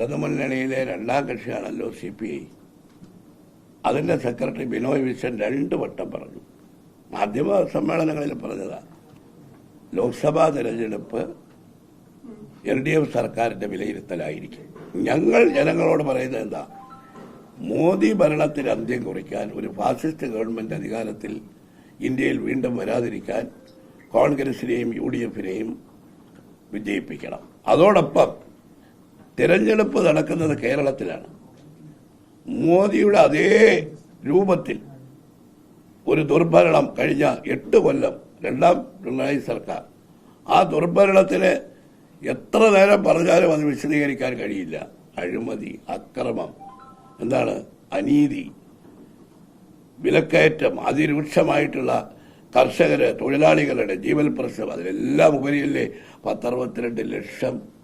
ഇടതുമുന്നണിയിലെ രണ്ടാം കക്ഷിയാണല്ലോ C P I. അതിന്റെ സെക്രട്ടറി ബിനോയ് വിശ്വൻ രണ്ട് വട്ടം പറഞ്ഞു. മാധ്യമ സമ്മേളനങ്ങളിൽ പറഞ്ഞതാ ലോക്സഭാ തിരഞ്ഞെടുപ്പ് എൽ ഡി എഫ് സർക്കാരിന്റെ വിലയിരുത്തലായിരിക്കും. ഞങ്ങൾ ജനങ്ങളോട് പറയുന്നത് എന്താ മോദി ഭരണത്തിന് അന്ത്യം കുറിക്കാൻ ഒരു ഫാസിസ്റ്റ് ഗവൺമെന്റ് അധികാരത്തിൽ ഇന്ത്യയിൽ വീണ്ടും വരാതിരിക്കാൻ കോൺഗ്രസിനെയും യു ഡി എഫിനെയും വിജയിപ്പിക്കണം. അതോടൊപ്പം തിരഞ്ഞെടുപ്പ് നടക്കുന്നത് കേരളത്തിലാണ്. മോദിയുടെ അതേ രൂപത്തിൽ ഒരു ദുർഭരണം കഴിഞ്ഞ എട്ട് കൊല്ലം രണ്ടാം പിണറായി സർക്കാർ. ആ ദുർഭരണത്തിന് എത്ര നേരം പറഞ്ഞാലും അത് വിശദീകരിക്കാൻ കഴിയില്ല. അഴിമതി അക്രമം എന്താണ്? അനീതി വിലക്കയറ്റം അതിരൂക്ഷമായിട്ടുള്ള കർഷകര് തൊഴിലാളികളുടെ ജീവൽ പ്രശ്നം അതിലെല്ലാം ഉപരിയല്ലേ പത്തറുപത്തിരണ്ട് ലക്ഷം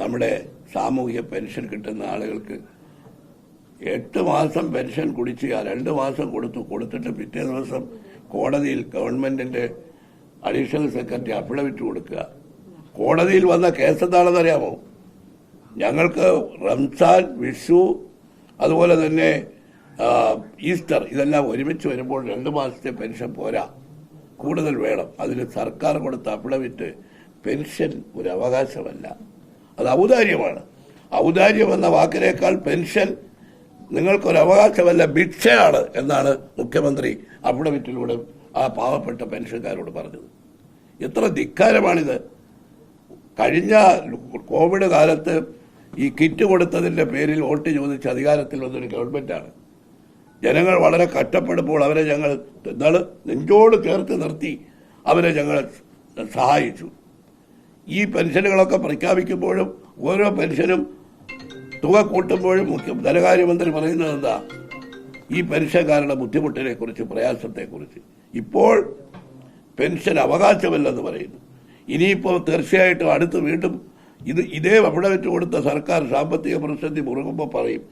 നമ്മുടെ സാമൂഹ്യ പെൻഷൻ കിട്ടുന്ന ആളുകൾക്ക് എട്ട് മാസം പെൻഷൻ കുടിച്ചുക രണ്ട് മാസം കൊടുത്തു കൊടുത്തിട്ട് പിറ്റേ ദിവസം കോടതിയിൽ ഗവൺമെന്റിന്റെ അഡീഷണൽ സെക്രട്ടറി അഫിഡവിറ്റ് കൊടുക്കുക. കോടതിയിൽ വന്ന കേസ് എന്താണെന്ന് അറിയാമോ ഞങ്ങൾക്ക് റംസാൻ വിഷു അതുപോലെ തന്നെ ഈസ്റ്റർ ഇതെല്ലാം ഒരുമിച്ച് വരുമ്പോൾ രണ്ട് മാസത്തെ പെൻഷൻ പോരാ. കൂടുതൽ വേണം. അതിന് സർക്കാർ കൊടുത്ത അഫിഡവിറ്റ് പെൻഷൻ ഒരു അവകാശമല്ല. അത് ഔദാര്യമാണ്. ഔദാര്യം എന്ന വാക്കിനേക്കാൾ പെൻഷൻ നിങ്ങൾക്കൊരു അവകാശമല്ല ഭിക്ഷയാണ് എന്നാണ് മുഖ്യമന്ത്രി അഫിഡവിറ്റിലൂടെ ആ പാവപ്പെട്ട പെൻഷൻകാരോട് പറഞ്ഞത്. എത്ര ധിക്കാരമാണിത്. കഴിഞ്ഞ കോവിഡ് കാലത്ത് ഈ കിറ്റ് കൊടുത്തതിന്റെ പേരിൽ വോട്ട് ചോദിച്ച് അധികാരത്തിൽ വന്നൊരു ഗവൺമെന്റാണ് ജനങ്ങൾ വളരെ കഷ്ടപ്പെടുമ്പോൾ അവരെ ഞങ്ങൾ നെഞ്ചോട് ചേർത്ത് നിർത്തി അവരെ ഞങ്ങൾ സഹായിച്ചു. ഈ പെൻഷനുകളൊക്കെ പ്രഖ്യാപിക്കുമ്പോഴും ഓരോ പെൻഷനും തുക കൂട്ടുമ്പോഴും മുഖ്യ ധനകാര്യമന്ത്രി പറയുന്നത് എന്താ? ഈ പെൻഷൻകാരുടെ ബുദ്ധിമുട്ടിനെ കുറിച്ച് പ്രയാസത്തെക്കുറിച്ച്. ഇപ്പോൾ പെൻഷൻ അവകാശമല്ലെന്ന് പറയുന്നു. ഇനിയിപ്പോൾ തീർച്ചയായിട്ടും അടുത്ത് വീണ്ടും ഇത് ഇതേ അവിടെ വെച്ച് കൊടുത്ത സർക്കാർ സാമ്പത്തിക പ്രതിസന്ധി മുറുകുമ്പോൾ പറയും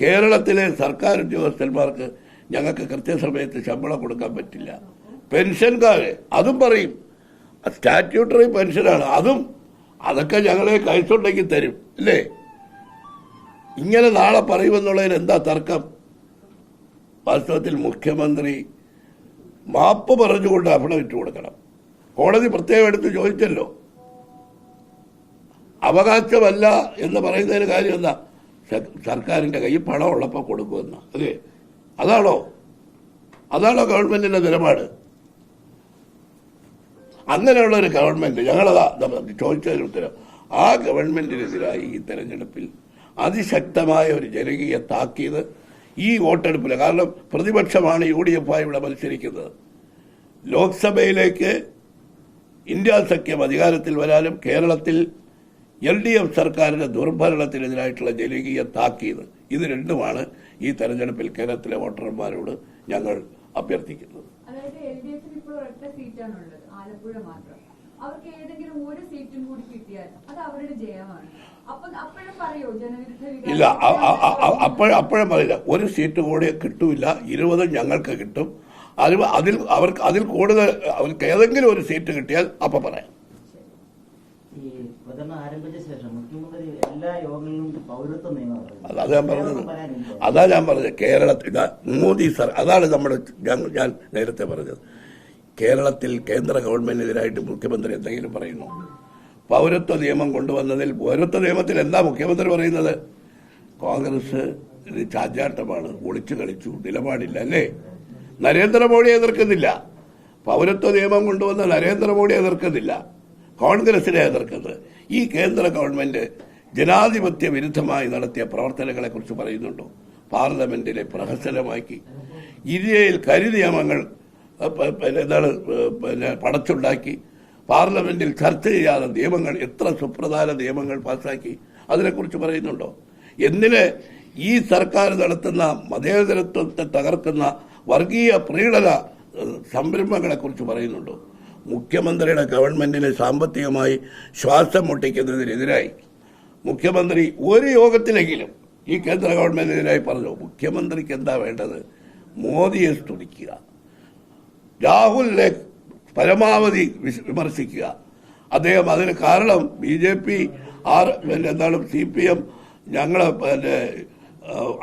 കേരളത്തിലെ സർക്കാർ ഉദ്യോഗസ്ഥന്മാർക്ക് ഞങ്ങൾക്ക് കൃത്യസമയത്ത് ശമ്പളം കൊടുക്കാൻ പറ്റില്ല. പെൻഷൻകാരെ അതും പറയും സ്റ്റാറ്റ്യൂട്ടറി പെൻഷനാണ് അതും അതൊക്കെ ഞങ്ങളെ കഴിച്ചുണ്ടെങ്കിൽ തരും. അല്ലേ? ഇങ്ങനെ നാളെ പറയുമെന്നുള്ളതിന് എന്താ തർക്കം? വാസ്തവത്തിൽ മുഖ്യമന്ത്രി മാപ്പ് പറഞ്ഞുകൊണ്ട് അഫിഡവിറ്റ് കൊടുക്കണം. കോടതി പ്രത്യേകം എടുത്ത് ചോദിച്ചല്ലോ. അവകാശമല്ല എന്ന് പറയുന്നതിന് കാര്യം എന്താ? സർക്കാരിന്റെ കയ്യിൽ പണം ഉള്ളപ്പോൾ കൊടുക്കുമെന്ന. അല്ലേ? അതാണോ? അതാണോ ഗവൺമെന്റിന്റെ നിലപാട്? അങ്ങനെയുള്ള ഒരു ഗവൺമെന്റ് ഞങ്ങളതാ ചോദിച്ചതിന് ഉത്തരം. ആ ഗവൺമെന്റിനെതിരായി ഈ തെരഞ്ഞെടുപ്പിൽ അതിശക്തമായ ഒരു ജനകീയ താക്കീത് ഈ വോട്ടെടുപ്പിൽ കാരണം പ്രതിപക്ഷമാണ് യു ഡി എഫ് ഇവിടെ മത്സരിക്കുന്നത്. ലോക്സഭയിലേക്ക് ഇന്ത്യ സഖ്യം അധികാരത്തിൽ വരാനും കേരളത്തിൽ എൽ ഡി എഫ് സർക്കാരിന്റെ ദുർഭരണത്തിനെതിരായിട്ടുള്ള ജനകീയ താക്കീത്. ഇത് രണ്ടുമാണ് ഈ തെരഞ്ഞെടുപ്പിൽ കേരളത്തിലെ വോട്ടർമാരോട് ഞങ്ങൾ അഭ്യർത്ഥിക്കുന്നത്. അവർക്ക് ഏതെങ്കിലും ഒരു സീറ്റും കൂടി കിട്ടിയാൽ അത് അവരുടെ ജയമാണ്. ഇല്ല അപ്പോഴും അപ്പോഴും പറയില്ല. ഒരു സീറ്റ് കൂടി കിട്ടൂല ഇരുപതും ഞങ്ങൾക്ക് കിട്ടും. അതിൽ അതിൽ അവർക്ക് അതിൽ കൂടുതൽ അവർക്ക് ഏതെങ്കിലും ഒരു സീറ്റ് കിട്ടിയാൽ അപ്പൊ പറയാം. ഈ പ്രചരണം ആരംഭിച്ച ശേഷം മുഖ്യമന്ത്രി എല്ലാ യോഗങ്ങളിലും പൗരത്വ നിയമം പറയുന്നു. അത് ഞാൻ പറഞ്ഞത്. അതാ ഞാൻ പറഞ്ഞത്. കേരളത്തിൽ മോദി സർ അതാണ് നമ്മുടെ ഞാൻ- നേരത്തെ പറഞ്ഞത്. കേരളത്തിൽ കേന്ദ്ര ഗവൺമെന്റിനെതിരായിട്ട് മുഖ്യമന്ത്രി എന്തെങ്കിലും പറയുന്നു? പൗരത്വ നിയമം കൊണ്ടുവന്നതിൽ പൗരത്വ നിയമത്തിൽ എന്താ മുഖ്യമന്ത്രി പറയുന്നത്? കോൺഗ്രസ് ഇത് ചാഞ്ചാട്ടമാണ്. ഒളിച്ചു കളിച്ചു. നിലപാടില്ല അല്ലേ? നരേന്ദ്രമോദി എതിർക്കുന്നില്ല. പൗരത്വ നിയമം കൊണ്ടുവന്ന നരേന്ദ്രമോദി എതിർക്കുന്നില്ല. കോൺഗ്രസിനെ എതിർക്കുന്നത്. ഈ കേന്ദ്ര ഗവൺമെന്റ് ജനാധിപത്യ വിരുദ്ധമായി നടത്തിയ പ്രവർത്തനങ്ങളെ കുറിച്ച് പറയുന്നുണ്ടോ? പാർലമെന്റിനെ പ്രഹസനമാക്കി. ഇന്ത്യയിൽ കരി നിയമങ്ങൾ എന്താണ് പിന്നെ പടച്ചുണ്ടാക്കി. പാർലമെന്റിൽ ചർച്ച ചെയ്യാതെ നിയമങ്ങൾ എത്ര സുപ്രധാന നിയമങ്ങൾ പാസാക്കി. അതിനെക്കുറിച്ച് പറയുന്നുണ്ടോ? എന്തിന് ഈ സർക്കാർ നടത്തുന്ന മതേതരത്വത്തെ തകർക്കുന്ന വർഗീയ പ്രീണന ഏഹ് സംരംഭങ്ങളെ കുറിച്ച് പറയുന്നുണ്ടോ? മുഖ്യമന്ത്രിയുടെ ഗവൺമെന്റിനെ സാമ്പത്തികമായി ശ്വാസം മുട്ടിക്കുന്നതിനെതിരായി. മുഖ്യമന്ത്രി ഒരു യോഗത്തിലെങ്കിലും ഈ കേന്ദ്ര ഗവൺമെന്റിനെതിരായി പറഞ്ഞു മുഖ്യമന്ത്രിക്ക് എന്താ വേണ്ടത്? മോദിയെ സ്തുതിക്കുക. രാഹുലിനെ പരമാവധി വിമർശിക്കുക. അദ്ദേഹം അതിന് കാരണം ബി ജെ പി ആർ പിന്നെ എന്താണ് സി പി എം ഞങ്ങളെ പിന്നെ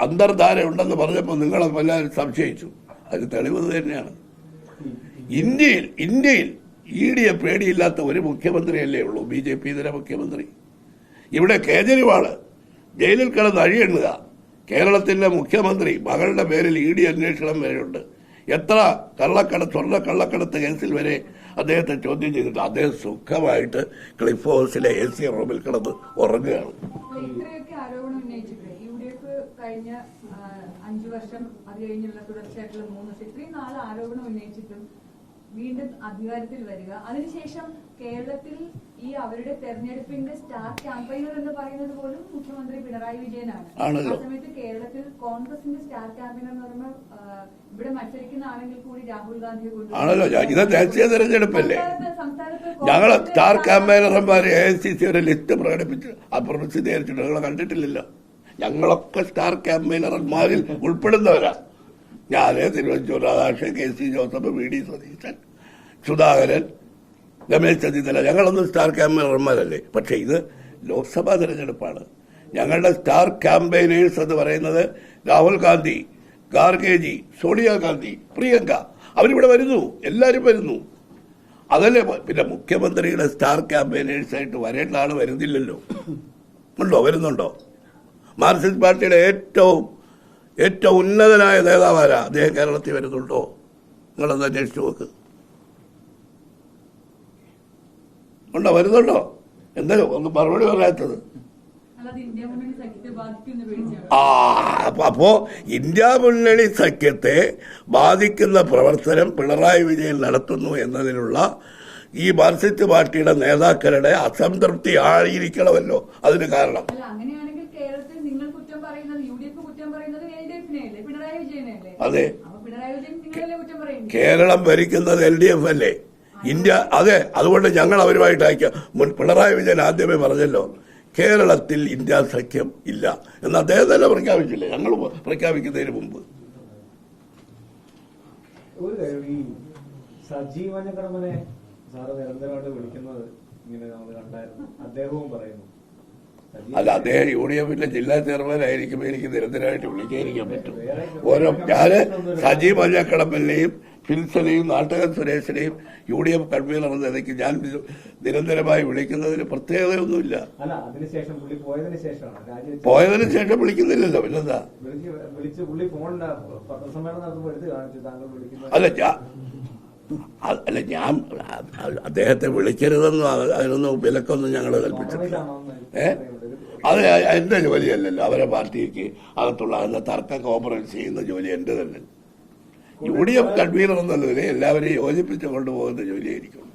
അന്തർധാര ഉണ്ടെന്ന് പറഞ്ഞപ്പോൾ നിങ്ങളെ എല്ലാവരും സംശയിച്ചു. അത് തെളിവ് തന്നെയാണ്. ഇന്ത്യയിൽ ഇന്ത്യയിൽ ഇ ഡിയെ പേടിയില്ലാത്ത ഒരു മുഖ്യമന്ത്രിയല്ലേ ഉള്ളൂ ബി ജെ പി ഇതര മുഖ്യമന്ത്രി. ഇവിടെ കേജരിവാൾ ജയിലിൽ കിടന്ന് അഴിയെണ്ണുക. കേരളത്തിന്റെ മുഖ്യമന്ത്രി മകളുടെ പേരിൽ ഇ ഡി അന്വേഷണം വരെയുണ്ട്. എത്ര കള്ളക്കട സ്വർണ കള്ളക്കടത്ത് കേസിൽ വരെ അദ്ദേഹത്തെ ചോദ്യം ചെയ്തിട്ട് അദ്ദേഹം സുഖമായിട്ട് ക്ലിഫ് ഹൗസിലെ എ സി റൂമിൽ കിടന്ന് ഉറങ്ങുകയാണ്. കഴിഞ്ഞ അഞ്ചു വർഷം അത് കഴിഞ്ഞുള്ള തുടർച്ചയായിട്ടുള്ള മൂന്ന് ഇത്രയും നാല് ആരോപണം ഉന്നയിച്ചിട്ടും വീണ്ടും അധികാരത്തിൽ വരിക. അതിനുശേഷം കേരളത്തിൽ ഈ അവരുടെ തെരഞ്ഞെടുപ്പിന്റെ സ്റ്റാർ ക്യാമ്പയിനർ എന്ന് പറയുന്നത് പോലും മുഖ്യമന്ത്രി പിണറായി വിജയനാണ്. ആ സമയത്ത് കേരളത്തിൽ കോൺഗ്രസിന്റെ സ്റ്റാർ ക്യാമ്പയിനർ എന്ന് പറയുമ്പോൾ ഇവിടെ മത്സരിക്കുന്ന ആണെങ്കിൽ കൂടി രാഹുൽ ഗാന്ധിയെ കൊണ്ട് ആണല്ലോ, ഇത് ദേശീയ തെരഞ്ഞെടുപ്പല്ലേ? ഞങ്ങൾ സ്റ്റാർ ക്യാമ്പയിനർമാർ എ ഐ സി സി ഒരു ലിസ്റ്റ് പ്രകടിപ്പിച്ച് ആ പ്രസിദ്ധീകരിച്ചിട്ട് കണ്ടിട്ടില്ലല്ലോ. ഞങ്ങളൊക്കെ സ്റ്റാർ ക്യാമ്പയിനർമാരിൽ ഉൾപ്പെടുന്നവരാ. ഞാൻ Thiruvanchoor Radhakrishnan K C Joseph V D Satheesan Sudhakaran Ramesh Chennithala. ഞങ്ങളൊന്നും സ്റ്റാർ ക്യാമ്പയിനർമാരല്ലേ? പക്ഷേ ഇത് ലോക്സഭാ തിരഞ്ഞെടുപ്പാണ്. ഞങ്ങളുടെ സ്റ്റാർ ക്യാമ്പയിനേഴ്സ് എന്ന് പറയുന്നത് രാഹുൽ ഗാന്ധി ഗാർഗേജി സോണിയാഗാന്ധി പ്രിയങ്ക. അവരിവിടെ വരുന്നു. എല്ലാവരും വരുന്നു. അതല്ലേ പിന്നെ മുഖ്യമന്ത്രിയുടെ സ്റ്റാർ ക്യാമ്പയിനേഴ്സായിട്ട് വരേണ്ട ആൾ വരുന്നില്ലല്ലോ. ഉണ്ടോ? വരുന്നുണ്ടോ? മാർക്സിസ്റ്റ് പാർട്ടിയുടെ ഏറ്റവും ഏറ്റവും ഉന്നതനായ നേതാവാരാ അദ്ദേഹം കേരളത്തിൽ വരുന്നുണ്ടോ? നിങ്ങളൊന്ന് അന്വേഷിച്ചു നോക്ക്. ഉണ്ടോ? വരുന്നുണ്ടോ? എന്താ ഒന്ന് മറുപടി പറയാത്തത്. ആ അപ്പോ ഇന്ത്യ മുന്നണി സഖ്യത്തെ ബാധിക്കുന്ന പ്രവർത്തനം പിണറായി വിജയൻ നടത്തുന്നു എന്നതിനുള്ള ഈ മാർക്സിസ്റ്റ് പാർട്ടിയുടെ നേതാക്കളുടെ അസംതൃപ്തി ആയിരിക്കണമല്ലോ. അതിന് കാരണം അല്ല അങ്ങനെയാണെങ്കിൽ കേരളത്തിൽ നിങ്ങൾ കുറ്റം പറയുന്നത് യു ഡി എഫ് കുറ്റം പറയുന്നത് എൽ ഡി എഫിനെ അല്ലേ പിണറായി വിജയനെ അല്ലേ അതെ. കേരളം ഭരിക്കുന്നത് എൽ ഡി എഫ് അല്ലേ? ഇന്ത്യ അതെ അതുകൊണ്ട് ഞങ്ങൾ അവരുമായിട്ട് അയക്കാം. മുൻ പിണറായി വിജയൻ ആദ്യമേ പറഞ്ഞല്ലോ കേരളത്തിൽ ഇന്ത്യ സഖ്യം ഇല്ല. എന്ന് അദ്ദേഹം തന്നെ പ്രഖ്യാപിച്ചില്ലേ? ഞങ്ങൾ പ്രഖ്യാപിക്കുന്നതിന് മുമ്പ്. സജീവനെ സാറ് നിരന്തരമായിട്ട് വിളിക്കുന്നത് ഇങ്ങനെ നമ്മൾ കണ്ടായിരുന്നു. അദ്ദേഹവും പറയുന്നു അല്ല അദ്ദേഹം യു ഡി എഫിന്റെ ജില്ലാ ചെയർമാനായിരിക്കുമ്പോൾ എനിക്ക് നിരന്തരമായിട്ട് വിളിക്കാതിരിക്കാൻ പറ്റും. ഓരോ ഞാൻ സജീവ് മഞ്ഞക്കടമ്പലിനെയും ഫിൽസനെയും നാട്ടകൻ സുരേഷിനെയും യു ഡി എഫ് കൺവീനർ എന്ന നിലയ്ക്ക് ഞാൻ നിരന്തരമായി വിളിക്കുന്നതിന് പ്രത്യേകതയൊന്നുമില്ല. പോയതിനു ശേഷം വിളിക്കുന്നില്ലല്ലോ പിന്നെന്താ? അല്ല ഞാൻ അല്ല ഞാൻ അദ്ദേഹത്തെ വിളിക്കരുതെന്നും അത് അതിനൊന്നും വിലക്കൊന്നും ഞങ്ങൾ കൽപ്പിച്ചിട്ടില്ല. ഏ? അത് എന്റെ ജോലിയല്ലല്ലോ. അവരെ പാർട്ടിക്ക് അകത്തുള്ള അതിന്റെ തർക്ക കോംപ്രമൈസ് ചെയ്യുന്ന ജോലി എന്റേതല്ല. യു ഡി എഫ് കൺവീനർ എന്നുള്ളതിനെ എല്ലാവരെയും യോജിപ്പിച്ച് കൊണ്ടുപോകുന്ന ജോലിയായിരിക്കും.